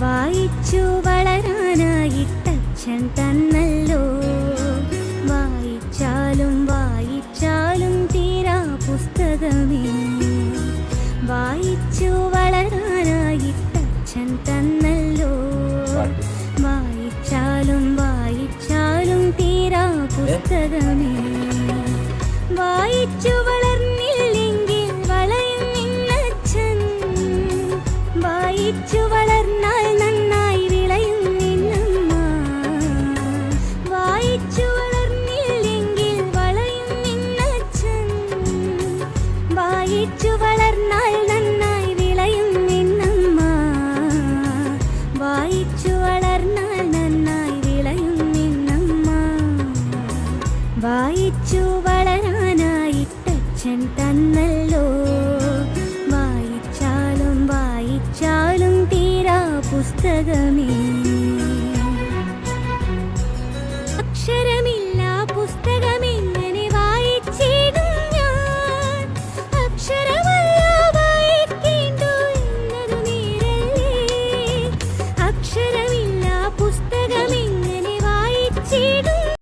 വായിച്ചു വളരാനായിട്ടച്ഛൻ തന്നല്ലോ. വായിച്ചാലും വായിച്ചാലും തീരാ പുസ്തകമേ. വായിച്ചു വളരാനായിട്ടച്ഛൻ തന്നല്ലോ. വായിച്ചാലും വായിച്ചാലും തീരാ പുസ്തകമേ. വായിച്ചു വളർന്നില്ലെങ്കിൽ വളയും നിന്നച്ഛൻ. വായിച്ചു വായിച്ചു വളരാനായിട്ടച്ഛൻ തന്നല്ലോ. വായിച്ചാലും വായിച്ചാലും തീരാ പുസ്തകമേ.